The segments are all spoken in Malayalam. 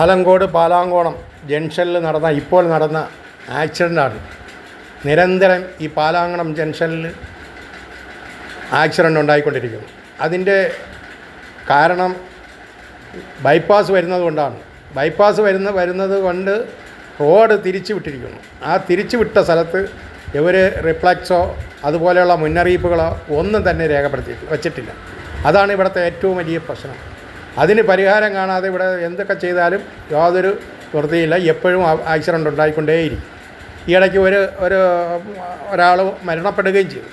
ആലങ്കോട് പാലാങ്കോണം ജംഗ്ഷനിൽ നടന്ന ഇപ്പോൾ നടന്ന ആക്സിഡന്റാണ്. നിരന്തരം ഈ പാലാങ്കണം ജംഗ്ഷനിൽ ആക്സിഡന്റ് ഉണ്ടായിക്കൊണ്ടിരിക്കുന്നു. അതിന്റെ കാരണം ബൈപ്പാസ് വരുന്നത് കൊണ്ടാണ്. ബൈപ്പാസ് വരുന്ന വരുന്നത് കൊണ്ട് റോഡ് തിരിച്ചു വിട്ടിരിക്കുന്നു. ആ തിരിച്ചു വിട്ട സ്ഥലത്ത് ഇവർ റിഫ്ലക്സോ അതുപോലെയുള്ള മുന്നറിയിപ്പുകളോ ഒന്നും തന്നെ രേഖപ്പെടുത്തി വച്ചിട്ടില്ല. അതാണ് ഇവിടുത്തെ ഏറ്റവും വലിയ പ്രശ്നം. അതിന് പരിഹാരം കാണാതെ ഇവിടെ എന്തൊക്കെ ചെയ്താലും യാതൊരു വൃത്തിയില്ല എപ്പോഴും ആക്സിഡന്റ് ഉണ്ടായിക്കൊണ്ടേയിരിക്കും. ഈ ഇടയ്ക്ക് ഒരു ഒരു ഒരാൾ മരണപ്പെടുകയും ചെയ്തു.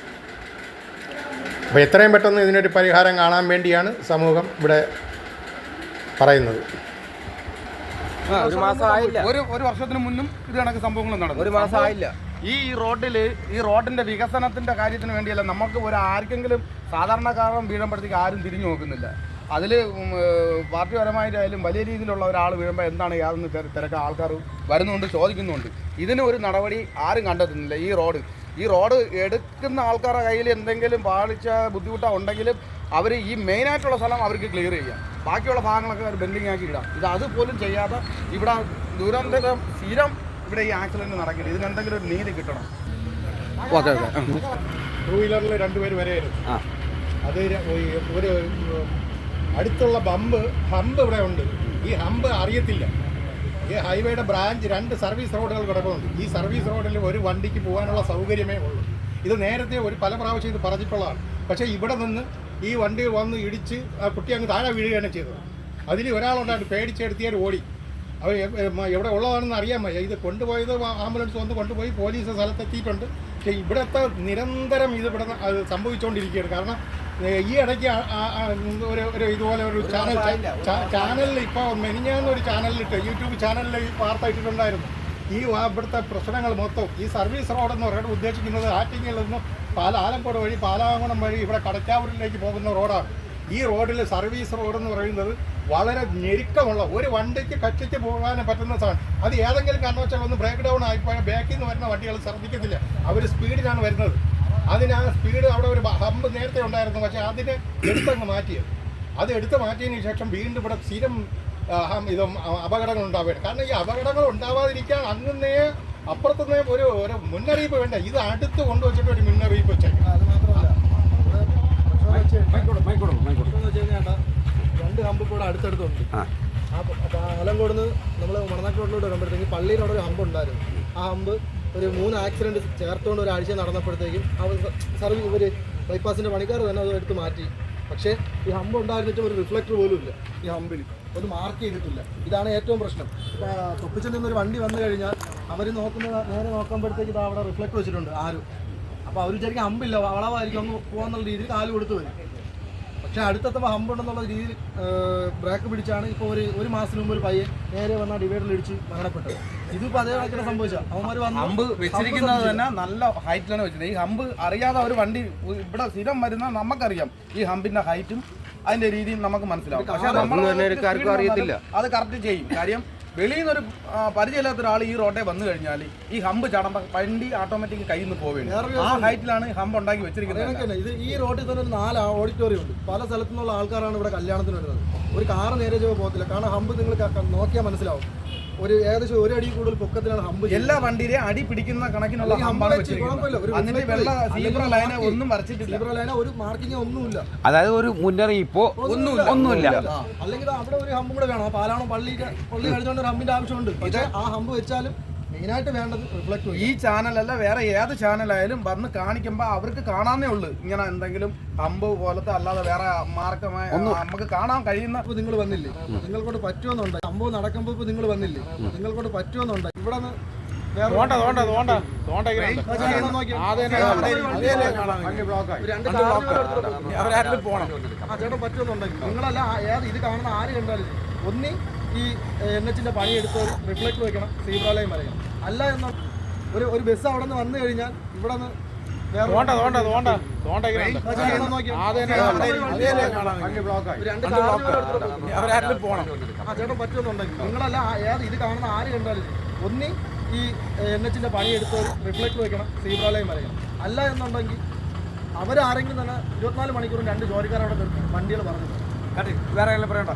അപ്പോൾ എത്രയും പെട്ടെന്ന് ഇതിനൊരു പരിഹാരം കാണാൻ വേണ്ടിയാണ് സമൂഹം ഇവിടെ പറയുന്നത്. ആ, ഒരു മാസം ആയില്ല. ഒരു ഒരു വർഷത്തിന് മുന്നും ഇത് കണക്ക് സംഭവങ്ങൾ നടന്നു. ഒരു മാസം ആയില്ല. ഈ റോഡിൽ ഈ റോഡിന്റെ വികസനത്തിന്റെ കാര്യത്തിന് വേണ്ടിയല്ല നമുക്ക് ഒരു ആർക്കെങ്കിലും സാധാരണക്കാരൻ വീഴുമ്പോഴത്തേക്ക് ആരും തിരിഞ്ഞു നോക്കുന്നില്ല. അതിൽ പാർട്ടിപരമായിട്ടായാലും വലിയ രീതിയിലുള്ള ഒരാൾ വീഴുമ്പോൾ എന്താണ് യാതൊന്ന് തിരക്ക്? ആൾക്കാർ വരുന്നുണ്ട് ചോദിക്കുന്നുണ്ട്. ഇതിന് ഒരു നടപടി ആരും കണ്ടെത്തുന്നില്ല ഈ റോഡ്. ഈ റോഡ് എടുക്കുന്ന ആൾക്കാരുടെ കയ്യിൽ എന്തെങ്കിലും പാളിച്ച ബുദ്ധിമുട്ടോ ഉണ്ടെങ്കിലും അവർ ഈ മെയിനായിട്ടുള്ള സ്ഥലം അവർക്ക് ക്ലിയർ ചെയ്യാം. ബാക്കിയുള്ള ഭാഗങ്ങളൊക്കെ അവർ ബെൻഡിങ് ആക്കി ഇടാം. ഇത് അതുപോലും ചെയ്യാതെ ഇവിടെ ദുരന്തം സ്ഥിരം ഇവിടെ ഈ ആക്സിഡന്റ് നടക്കില്ല. ഇതിനെന്തെങ്കിലും ഒരു നീതി കിട്ടണം. Okay okay. ടൂ വീലറിൽ രണ്ടുപേർ വരെയായിരുന്നു. അത് ഒരു അടുത്തുള്ള ബമ്പ് ഹമ്പ് ഇവിടെ ഉണ്ട്. ഈ ഹമ്പ് അറിയത്തില്ല. ഈ ഹൈവേയുടെ ബ്രാഞ്ച് രണ്ട് സർവീസ് റോഡുകൾ കിടക്കുന്നുണ്ട്. ഈ സർവീസ് റോഡിൽ ഒരു വണ്ടിക്ക് പോകാനുള്ള സൗകര്യമേ ഉള്ളൂ. ഇത് നേരത്തെ ഒരു പല പ്രാവശ്യം ഇത് പറഞ്ഞിട്ടുള്ളതാണ്. പക്ഷേ ഇവിടെ നിന്ന് ഈ വണ്ടി വന്ന് ഇടിച്ച് ആ കുട്ടി അങ്ങ് താഴെ വീഴുകയാണ് ചെയ്തത്. അതിൽ ഒരാളുണ്ടായിട്ട് പേടിച്ചെടുത്തിയാൽ ഓടി. അവർ എവിടെ ഉള്ളതാണെന്ന് അറിയാൻ വയ്യ. ഇത് കൊണ്ടുപോയത് ആംബുലൻസ് വന്ന് കൊണ്ടുപോയി പോലീസ് സ്ഥലത്തെത്തിയിട്ടുണ്ട്. പക്ഷേ ഇവിടുത്തെ നിരന്തരം ഇത് ഇവിടെ സംഭവിച്ചുകൊണ്ടിരിക്കുകയാണ്. കാരണം ഈ ഇടയ്ക്ക് ഒരു ഒരു ഇതുപോലെ ഒരു ചാനൽ ചാനലിൽ ഇപ്പോൾ മെനിഞ്ഞാന്ന് ഒരു ചാനലിലിട്ട് യൂട്യൂബ് ചാനലിൽ ഈ വാർത്ത ഇട്ടിട്ടുണ്ടായിരുന്നു ഈ ഇവിടുത്തെ പ്രശ്നങ്ങൾ മൊത്തം ഈ സർവീസ് റോഡ് എന്ന് പറയുന്നത് ഉദ്ദേശിക്കുന്നത് ആറ്റിങ്ങിൽ നിന്നും പാല ആലങ്കോട് വഴി പാലാകുളം വഴി ഇവിടെ കടക്കാവൂരിലേക്ക് പോകുന്ന റോഡാണ് ഈ റോഡിൽ സർവീസ് റോഡ് എന്ന് പറയുന്നത് വളരെ ഞെരുക്കമുള്ള ഒരു വണ്ടിക്ക് കച്ചിച്ച് പോകാൻ പറ്റുന്ന സാധനം. അത് ഏതെങ്കിലും കാരണവശാൽ ഒന്ന് ബ്രേക്ക് ഡൗൺ ആയിപ്പോയാൽ ബാക്കിൽ നിന്ന് വരുന്ന വണ്ടികൾ ശ്രദ്ധിക്കത്തില്ല. അവർ സ്പീഡിലാണ് വരുന്നത്. അതിന് ആ സ്പീഡ് അവിടെ ഒരു ഹമ്പ് നേരത്തെ ഉണ്ടായിരുന്നു. പക്ഷേ അതിനെ എടുത്തങ്ങ് മാറ്റിയത്. അത് എടുത്ത് മാറ്റിയതിന് ശേഷം വീണ്ടും ഇവിടെ സ്ഥിരം ഇതും അപകടങ്ങൾ ഉണ്ടാവുകയാണ്. കാരണം ഈ അപകടങ്ങൾ ഉണ്ടാവാതിരിക്കാൻ അങ്ങനെയേ അപ്പുറത്തുനിന്നേ ഒരു ഒരു മുന്നറിയിപ്പ് വേണ്ട. ഇത് അടുത്ത് കൊണ്ടുവച്ചിട്ട് ഒരു മുന്നറിയിപ്പ് വെച്ചേക്കാം. രണ്ട് ഹമ്പ് കൂടെ ഇവിടെ അടുത്തടുത്തുണ്ട് നിന്ന് നമ്മൾ മണനാട്ട് റോഡിലോട്ട് വരുമ്പോഴത്തേക്ക് പള്ളിയിൽ അവിടെ ഒരു ഹമ്പ് ഉണ്ടായിരുന്നു. ആ ഹമ്പ് ഒരു മൂന്ന് ആക്സിഡന്റ് ചേർത്തുകൊണ്ട് ഒരാഴ്ച നടന്നപ്പോഴത്തേക്കും അവർ സർവീസ് ഇവർ ബൈപ്പാസിന്റെ പണിക്കാർ തന്നെ അത് എടുത്ത് മാറ്റി. പക്ഷേ ഈ ഹമ്പ് ഉണ്ടായിരുന്നിട്ടും ഒരു റിഫ്ലക്ടർ പോലും ഇല്ല ഈ ഹമ്പിൽ ഒന്ന് മാർക്ക് ചെയ്തിട്ടില്ല. ഇതാണ് ഏറ്റവും പ്രശ്നം. തൊപ്പിച്ചിൽ നിന്നൊരു വണ്ടി വന്നു കഴിഞ്ഞാൽ അവർ നോക്കുന്ന നേരെ നോക്കുമ്പോഴത്തേക്ക് ഇത് അവിടെ റിഫ്ലക്ട് വെച്ചിട്ടുണ്ട് ആരും. അപ്പോൾ അവർ വിചാരിക്കും ഹമ്പില്ല വളവായിരിക്കും ഒന്ന് പോകാന്നുള്ള രീതിയിൽ കാൽ കൊടുത്ത് വരും. പക്ഷെ അടുത്തെത്തുമ്പോൾ ഹമ്പ് ഉണ്ടെന്നുള്ള രീതിയിൽ ബ്രേക്ക് പിടിച്ചാണ് ഇപ്പോൾ ഒരു ഒരു മാസത്തിന് മുമ്പ് ഒരു പയ്യൻ നേരെ വന്ന ഡിവൈഡറിൽ ഇടിച്ച് മരണപ്പെട്ടത്. ഇതിപ്പോൾ അതേ കണക്കിന് സംഭവിച്ചാൽ അവന്മാർ വന്ന് ഹമ്പ് വെച്ചിരിക്കുന്നത് തന്നെ നല്ല ഹൈറ്റിലാണ് വെച്ചത് ഈ ഹമ്പ് അറിയാതെ ഒരു വണ്ടി ഇവിടെ സ്ഥിരം വരുന്ന നമുക്കറിയാം. ഈ ഹമ്പിന്റെ ഹൈറ്റും അതിന്റെ രീതിയും നമുക്ക് മനസ്സിലാവും. പക്ഷേ നമ്മൾ അറിയത്തില്ല. അത് കറക്റ്റ് ചെയ്യും. കാര്യം വെളിയിൽ നിന്നൊരു പരിചയമില്ലാത്ത ഒരാൾ ഈ റോഡേ വന്നു കഴിഞ്ഞാൽ ഈ ഹമ്പ് ചടമ്പ വണ്ടി ഓട്ടോമാറ്റിക് കയ്യിൽ നിന്ന് പോവുകയാണ് ആ ഹൈറ്റിലാണ് ഹമ്പ് ഉണ്ടാക്കി വെച്ചിരിക്കുന്നത്. ഇത് ഈ റോഡിൽ തന്നെ ഒരു നാല് ഓഡിറ്റോറിയം ഉണ്ട്. പല സ്ഥലത്തു നിന്നുള്ള ആൾക്കാരാണ് ഇവിടെ കല്യാണത്തിന് വരുന്നത്. ഒരു കാറ് നേരെ പോകത്തില്ല. കാരണം ഹമ്പ് നിങ്ങൾ നോക്കിയാൽ മനസ്സിലാവും. ഒരു ഏകദേശം ഒരു അടി കൂടുതൽ പൊക്കത്തിലാണ് ഹമ്പ് എല്ലാ വണ്ടിയിലെയും അടി പിടിക്കുന്ന കണക്കിനുള്ള അല്ലെങ്കിൽ ഹമ്പാണ് reflector വെള്ള സീബ്ര ലൈന ഒന്നും വരച്ചിട്ടില്ല. സീബ്ര ലൈന ഒരു മാർക്കിംഗ് ഒന്നുമില്ല. അതായത് ഒരു മുന്നറിയിപ്പോ ഒന്നുമില്ല. ഒന്നുമില്ല. അല്ലെങ്കിൽ അവിടെ ഒരു ഹമ്പ് കൂടെ വേണം. പാലാണോ പള്ളി പള്ളി കഴിഞ്ഞുകൊണ്ട് ഒരു ഹമ്പിന്റെ ആവശ്യമുണ്ട്. പക്ഷേ ആ ഹമ്പ് വെച്ചാലും മെയിനായിട്ട് വേണ്ടത് റിഫ്ലക്ട് ഈ ചാനലല്ല വേറെ ഏത് ചാനലായാലും വന്ന് കാണിക്കുമ്പോൾ അവർക്ക് കാണാനേ ഉള്ളൂ. ഇങ്ങനെ എന്തെങ്കിലും അമ്പ് പോലത്തെ അല്ലാതെ വേറെ മാർക്കമായ നമുക്ക് കാണാൻ കഴിയുന്ന ഇപ്പോൾ നിങ്ങൾ വന്നില്ലേ? നിങ്ങൾക്കൊണ്ട് പറ്റുമെന്നുണ്ട് സംഭവം നടക്കുമ്പോൾ ഇപ്പോൾ നിങ്ങൾ വന്നില്ലേ? നിങ്ങൾക്കൊണ്ട് പറ്റുമെന്നുണ്ട് ഇവിടെ നിന്ന് ചേട്ടൻ പറ്റുമെന്നുണ്ടെങ്കിൽ നിങ്ങളല്ല ഏത് ഇത് കാണുന്ന ആര് കണ്ടാലും. ഒന്നി ഈ എൻ എച്ചിന്റെ പണിയെടുത്ത് റിഫ്ലക്ട് വെക്കണം സീബ്രാലയം വരയ്ക്കണം. അല്ല എന്ന ഒരു ഒരു ബസ് അവിടെ നിന്ന് വന്നു കഴിഞ്ഞാൽ ഇവിടെ നിന്ന് ചേട്ടൻ പറ്റുമെന്നുണ്ടെങ്കിൽ. നിങ്ങളല്ല ഏത് ഇത് കാണുന്ന ആര് കണ്ടാലും ഒന്നി ഈ എൻ എച്ചിന്റെ പണിയെടുത്ത് റിഫ്ലക്ട് വെക്കണം സീബ്രാലയം വരയ്ക്കണം. അല്ല എന്നുണ്ടെങ്കിൽ അവരാരെങ്കിലും തന്നെ ഇരുപത്തിനാല് മണിക്കൂറും രണ്ട് ജോലിക്കാർ അവിടെ വണ്ടികൾ പറഞ്ഞു വേറെ പറയണ്ട.